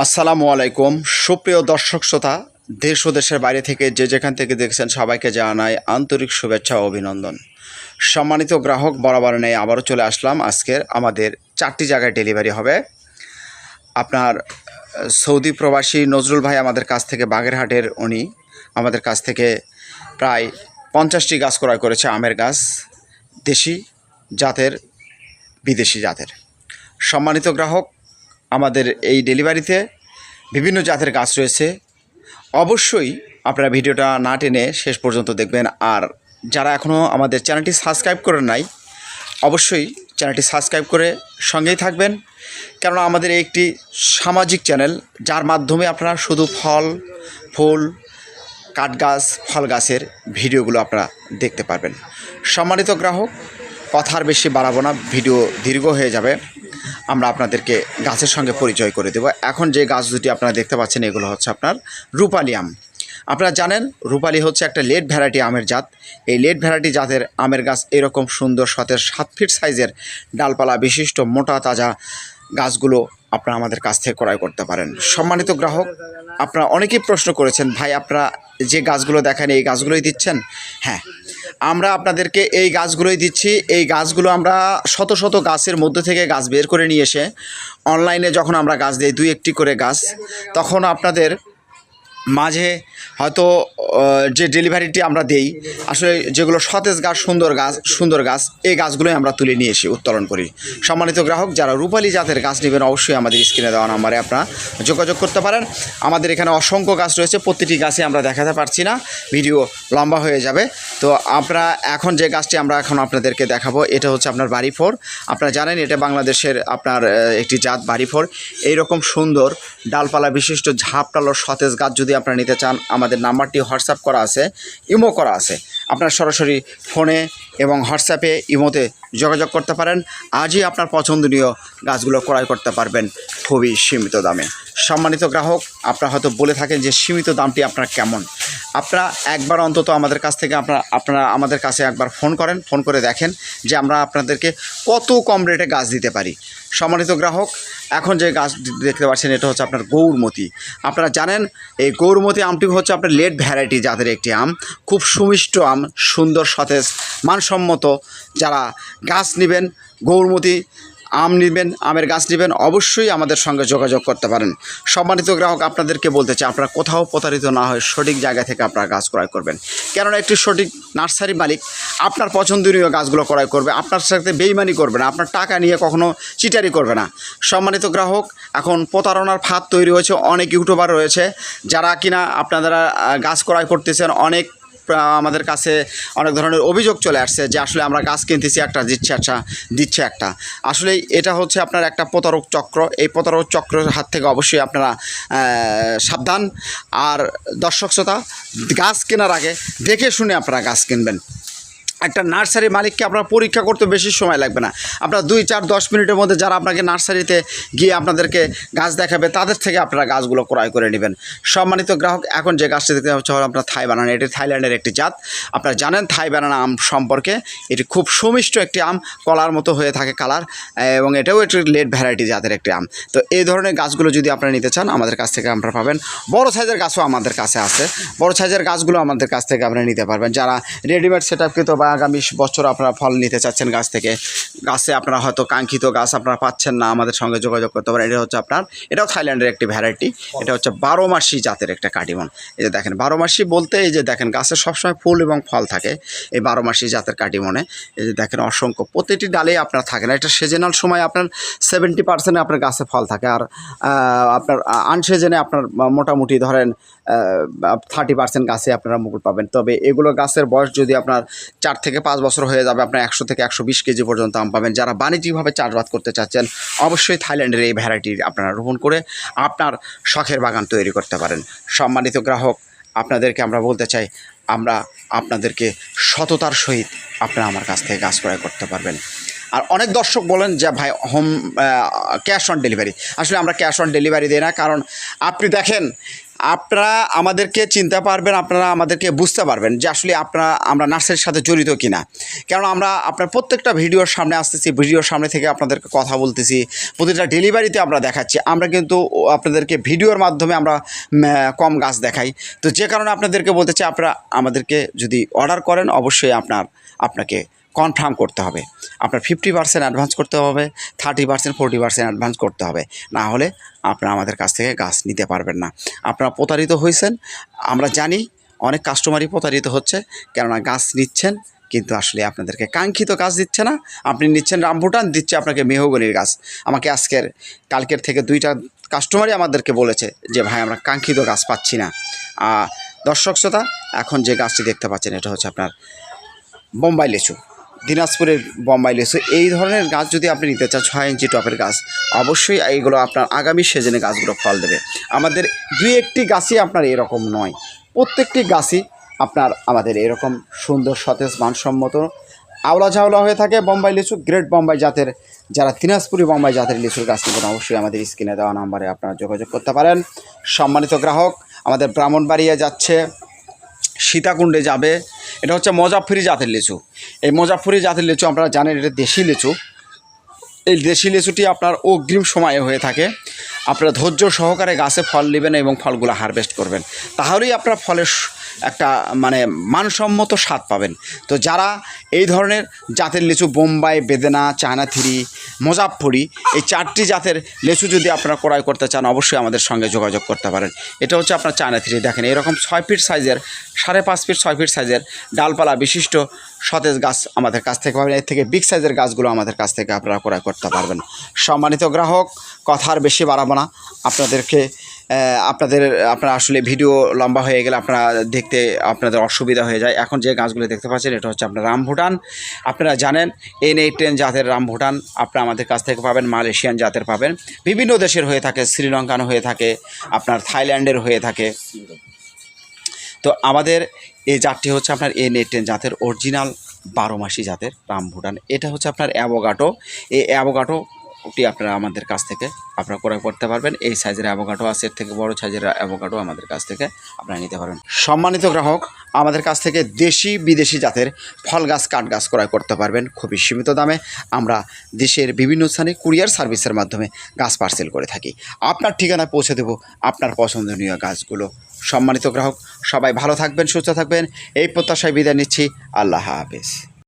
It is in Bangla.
আসসালামু আলাইকুম। সুপ্রিয় দর্শক শ্রোতা, দেশ ও দেশের বাইরে থেকে যে যেখান থেকে দেখছেন সবাইকে জানাই আন্তরিক শুভেচ্ছা ও অভিনন্দন। সম্মানিত গ্রাহক বরাবর নেই আবারও চলে আসলাম। আজকের আমাদের চারটি জায়গায় ডেলিভারি হবে। আপনার সৌদি প্রবাসী নজরুল ভাই আমাদের কাছ থেকে, বাগেরহাটের উনি আমাদের কাছ থেকে প্রায় পঞ্চাশটি গাছ ক্রয় করেছে, আমের গাছ, দেশি জাতের, বিদেশি জাতের। সম্মানিত গ্রাহক আমাদের এই ডেলিভারিতে বিভিন্ন জাতের গাছ রয়েছে। অবশ্যই আপনারা ভিডিওটা না টেনে শেষ পর্যন্ত দেখবেন। আর যারা এখনও আমাদের চ্যানেলটি সাবস্ক্রাইব করে নাই, অবশ্যই চ্যানেলটি সাবস্ক্রাইব করে সঙ্গেই থাকবেন। কেননা আমাদের একটি সামাজিক চ্যানেল, যার মাধ্যমে আপনারা শুধু ফল, ফুল কাঠ গাছ ফল গাছের ভিডিওগুলো আপনারা দেখতে পারবেন। সম্মানিত গ্রাহক কথার বেশি বাড়াবো না, ভিডিও দীর্ঘ হয়ে যাবে। আমরা আপনাদেরকে গাছের সঙ্গে পরিচয় করে দেব। এখন যে গাছ দুটি আপনারা দেখতে পাচ্ছেন, এগুলো হচ্ছে আপনার রূপালি আম। আপনারা জানেন, রূপালি হচ্ছে একটা লেট ভ্যারাইটি আমের জাত। এই লেট ভ্যারাইটি জাতের আমের গাছ এরকম সুন্দর সতের সাত ফিট সাইজের ডালপালা বিশিষ্ট মোটা তাজা গাছগুলো আপনারা আমাদের কাছ থেকে ক্রয় করতে পারেন। সম্মানিত গ্রাহক, আপনারা অনেকেই প্রশ্ন করেছেন, ভাই, আপনারা যে গাছগুলো দেখেন, এই গাছগুলোই দিচ্ছেন? হ্যাঁ আমরা আপনাদেরকে এই গাছগুলোই দিচ্ছি। এই গাছগুলো আমরা শত শত গাছের মধ্যে থেকে গাছ বের করে নিয়ে এসে অনলাইনে যখন আমরা গাছ দিই, দুই একটি করে গাছ, তখন আপনাদের মাঝে হয়তো যে ডেলিভারিটি আমরা দেই, আসলে যেগুলো সতেজ গাছ, সুন্দর গাছ সুন্দর গাছ, এই গাছগুলোই আমরা তুলে নিয়ে এসে উত্তোলন করি। সম্মানিত গ্রাহক, যারা রূপালী জাতের গাছ নেবেন, অবশ্যই আমাদের স্ক্রিনে দেওয়া নাম্বারে আপনারা যোগাযোগ করতে পারেন। আমাদের এখানে অসংখ্য গাছ রয়েছে, প্রতিটি গাছে আমরা দেখাতে পারছি না, ভিডিও লম্বা হয়ে যাবে। তো আমরা এখন যে গাছটি আমরা এখন আপনাদেরকে দেখাবো, এটা হচ্ছে আপনার বাড়ি ফোর। আপনারা জানেন, এটা বাংলাদেশের আপনার একটি জাত বাড়ি ফোর। এইরকম সুন্দর ডালপালা বিশিষ্ট ঝাপটালো সতেজ গাছ যদি আপনারা নিতে চান আমাদের নাম্বারটি হোয়াটসঅ্যাপ করা আছে, ইমো করা আছে। আপনার সরাসরি ফোনে এবং হোয়াটসঅ্যাপে ইমোতে যোগাযোগ করতে পারেন। আজই আপনার পছন্দনীয় গাছগুলো ক্রয় করতে পারবেন খুবই সীমিত দামে। সম্মানিত গ্রাহক, আপনারা হয়তো বলে থাকেন যে সীমিত দামটি আপনার কেমন? আপনারা একবার অন্তত আমাদের কাছ থেকে আপনারা আপনারা আমাদের কাছে একবার ফোন করেন, ফোন করে দেখেন যে আমরা আপনাদেরকে কত কম রেটে গাছ দিতে পারি। সম্মানিত গ্রাহক, এখন যে গাছ দেখতে পাচ্ছেন এটা হচ্ছে আপনার গৌরমতি। আপনারা জানেন, এই গৌরমতি আমটি হচ্ছে আপনার লেট ভ্যারাইটি জাতের একটি আম। খুব সুমিষ্ট আম, সুন্দর সতেজ, মানসম্মত। যারা গাছ নেবেন, গৌরমতি আম নেবেন, আমের গাছ নেবেন, অবশ্যই আমাদের সঙ্গে যোগাযোগ করতে পারেন। সম্মানিত গ্রাহক, আপনাদেরকে বলতে চাই, আপনারা কোথাও প্রতারিত না হয় সঠিক জায়গা থেকে আপনারা গাছ ক্রয় করবেন। কেননা একটি সঠিক নার্সারি মালিক আপনার পছন্দনীয় গাছগুলো ক্রয় করবে, আপনার সাথে বেইমানি করবে না, আপনার টাকা নিয়ে কখনো চিটারি করবে না। সম্মানিত গ্রাহক, এখন প্রতারণার ফাঁদ তৈরি হয়েছে, অনেক ইউটিউবার রয়েছে, যারা কিনা আপনারা গাছ ক্রয় করতেছেন, অনেক আমাদের কাছে অনেক ধরনের অভিযোগ চলে আসছে যে আসলে আমরা গাছ কিনতেছি একটা, দিচ্ছে একটা দিচ্ছে একটা। আসলে এটা হচ্ছে আপনার একটা প্রতারক চক্র। এই প্রতারক চক্রের হাত থেকে অবশ্যই আপনারা সাবধান। আর দর্শক শ্রোতা, গাছ কেনার আগে দেখে শুনে আপনারা গাছ কিনবেন। একটা নার্সারি মালিককে আপনার পরীক্ষা করতে বেশি সময় লাগবে না। আপনার দুই, চার, দশ মিনিটের মধ্যে যারা আপনাকে নার্সারিতে গিয়ে আপনাদেরকে গাছ দেখাবে, তাদের থেকে আপনারা গাছগুলো ক্রয় করে নেবেন। সম্মানিত গ্রাহক, এখন যে গাছটি দেখতে হচ্ছে আপনার থাই বানানা। এটি থাইল্যান্ডের একটি জাত। আপনারা জানেন থাই বানানা আম সম্পর্কে। এটি খুব সুমিষ্ট একটি আম, কলার মতো হয়ে থাকে কালার, এবং এটাও একটি লেট ভ্যারাইটি জাতের একটি আম। তো এই ধরনের গাছগুলো যদি আপনারা নিতে চান, আমাদের কাছ থেকে আপনারা পাবেন। বড় সাইজের গাছও আমাদের কাছে আছে। বড় সাইজের গাছগুলো আমাদের কাছ থেকে আপনারা নিতে পারবেন। যারা রেডিমেড সেট আপকৃত বা আগামী বছর আপনারা ফল নিতে চাচ্ছেন গাছ থেকে। গাছে আপনারা হয়তো কাঙ্ক্ষিত গাছ আপনারা পাচ্ছেন না আমাদের সঙ্গে যোগাযোগ করতে পারেন। এটা হচ্ছে আপনার, এটাও থাইল্যান্ডের একটি ভ্যারাইটি এটা হচ্ছে বারো মাসি জাতের একটা কাটিমন এই যে দেখেন বারো মাসি বলতে এই যে দেখেন, গাছে সবসময় ফুল এবং ফল থাকে এই বারো মাসি জাতের কাটিমনে এই যে দেখেন, অসংখ্য, প্রতিটি ডালেই আপনার থাকে না। এটা সিজনাল সময় আপনার সেভেন্টি পার্সেন্ট আপনার গাছে ফল থাকে আর আপনার আনসিজনে আপনার মোটামুটি ধরেন থার্টি পার্সেন্ট গাছে আপনারা মুকুল পাবেন। তবে এগুলো গাছের বয়স যদি আপনার চার থেকে পাঁচ বছর হয়ে যাবে, আপনার একশো থেকে একশো বিশ কেজি পর্যন্ত আম পাবেন। যারা বাণিজ্যিকভাবে চাষবাদ করতে চাচ্ছেন, অবশ্যই থাইল্যান্ডের এই ভ্যারাইটি আপনারা রোপণ করে আপনার শখের বাগান তৈরি করতে পারেন। সম্মানিত গ্রাহক, আপনাদেরকে আমরা বলতে চাই, আমরা আপনাদেরকে সততার সহিত আপনারা আমার কাছ থেকে গাছ ক্রয় করতে পারবেন। আর অনেক দর্শক বলেন যে, ভাই হোম ক্যাশ অন ডেলিভারি আসলে আমরা ক্যাশ অন ডেলিভারি দিই না, কারণ আপনি দেখেন আপনারা আমাদেরকে চিনতে পারবেন, আপনারা আমাদেরকে বুঝতে পারবেন যে আসলে আপনারা, আমরা নার্সের সাথে জড়িত কিনা। কারণ আমরা, আপনার প্রত্যেকটা ভিডিওর সামনে আসতেছি, ভিডিওর সামনে থেকে আপনাদেরকে কথা বলতেছি, প্রতিটা ডেলিভারিতে আমরা দেখাচ্ছি। আমরা কিন্তু আপনাদেরকে ভিডিওর মাধ্যমে আমরা কম গাছ দেখাই। তো যে কারণে আপনাদেরকে বলতে চাই, আপনারা আমাদেরকে যদি অর্ডার করেন, অবশ্যই আপনার, আপনাকে কনফার্ম করতে হবে। আপনার ফিফটি পার্সেন্ট অ্যাডভান্স করতে হবে thirty percent forty percent advance করতে হবে। না হলে আপনারা আমাদের কাছ থেকে গাছ নিতে পারবেন না। আপনারা প্রতারিত হয়েছেন আমরা জানি অনেক কাস্টমারই প্রতারিত হচ্ছে, কেননা গাছ নিচ্ছেন, কিন্তু আসলে আপনাদেরকে কাঙ্ক্ষিত গাছ দিচ্ছে না। আপনি নিচ্ছেন রামভুটান, দিচ্ছে আপনাকে মেহগনির গাছ আমাকে আজকের, কালকের থেকে দুইটা কাস্টমারই আমাদেরকে বলেছে যে, ভাই, আমরা কাঙ্ক্ষিত গাছ পাচ্ছি না। দর্শক শ্রোতা, এখন যে গাছটি দেখতে পাচ্ছেন, এটা হচ্ছে আপনার বোম্বাই লিচু। দিনাজপুরের বোম্বাই লিচু এই ধরনের গাছ যদি আপনি নিতে চান, ছয় ইঞ্চি টপের গাছ, অবশ্যই এইগুলো আপনার আগামী সিজনে গাছগুলো ফল দেবে। আমাদের দুই একটি গাছই আপনার এরকম নয়। প্রত্যেকটি গাছই আপনার আমাদের এরকম সুন্দর, সতেজ, মানসম্মত আওলা ঝাওলা হয়ে থাকে বোম্বাই লিচু গ্রেট বোম্বাই জাতের, যারা দিনাজপুরি বোম্বাই জাতের লিচুর গাছ নেবেন, অবশ্যই আমাদের স্ক্রিনে দেওয়া নাম্বারে আপনারা যোগাযোগ করতে পারেন। সম্মানিত গ্রাহক, আমাদের ব্রাহ্মণবাড়িয়া যাচ্ছে সীতাকুণ্ডে যাবে। এটা হচ্ছে মজাফরি জাতের লিচু। এই মজাফরি জাতের লিচু আপনারা জানেন, এটা দেশি লিচু। এই দেশি লিচুটি আপনার অগ্রিম সময়ে হয়ে থাকে। আপনারা ধৈর্য সহকারে গাছে ফল নেবেন এবং ফলগুলো হারভেস্ট করবেন। তাহলেই আপনার ফলের একটা মানে মানসম্মত স্বাদ পাবেন। তো যারা এই ধরনের জাতের লিচু, বোম্বাই, বেদেনা চায়না থ্রি মোজাফরি এই চারটি জাতের লিচু যদি আপনারা ক্রয় করতে চান, অবশ্যই আমাদের সঙ্গে যোগাযোগ করতে পারেন। এটা হচ্ছে আপনার চায়না থ্রি দেখেন, এরকম ছয় ফিট সাইজের সাড়ে পাঁচ ফিট ছয় ফিট সাইজের ডালপালা বিশিষ্ট সতেজ গাছ আমাদের কাছ থেকে পাবেন। এর থেকে বিগ সাইজের গাছগুলো আমাদের কাছ থেকে আপনারা ক্রয় করতে পারবেন। সম্মানিত গ্রাহক কথার বেশি বাড়াবো না। আপনাদেরকে আপনাদের, আপনারা আসলে ভিডিও লম্বা হয়ে গেলে আপনারা দেখতে আপনাদের অসুবিধা হয়ে যায়। এখন যে গাছগুলো দেখতে পাচ্ছেন, এটা হচ্ছে আপনার রামভুটান। আপনারা জানেন এন এই টেন জাতের রামভুটান আপনারা আমাদের কাছ থেকে পাবেন, মালয়েশিয়ান জাতের পাবেন। বিভিন্ন দেশের হয়ে থাকে, শ্রীলঙ্কান হয়ে থাকে, আপনার থাইল্যান্ডের হয়ে থাকে। তো আমাদের এই জাতটি হচ্ছে আপনার এন এই টেন জাতের অরিজিনাল বারো মাসি জাতের রাম ভুটান এটা হচ্ছে আপনার অ্যাভোগাটো এই অ্যাভোগাটোটি আপনারা আমাদের কাছ থেকে আপনারা ক্রয় করতে পারবেন। এই সাইজের অ্যাভোগাটো আছে, এর থেকে বড় সাইজের অ্যাভোগাটো আমাদের কাছ থেকে আপনারা নিতে পারবেন। সম্মানিত গ্রাহক, আমাদের কাছ থেকে দেশি বিদেশি জাতের ফল গাছ, কাঠ গাছ ক্রয় করতে পারবেন খুবই সীমিত দামে। আমরা দেশের বিভিন্ন স্থানে কুরিয়ার সার্ভিসের মাধ্যমে গাছ পার্সেল করে থাকি। আপনার ঠিকানায় পৌঁছে দেব আপনার পছন্দনীয় গাছগুলো। সম্মানিত গ্রাহক, সবাই ভালো থাকবেন, সুস্থ থাকবেন। এই প্রত্যাশায় বিদায় নিচ্ছি। আল্লাহ হাফেজ।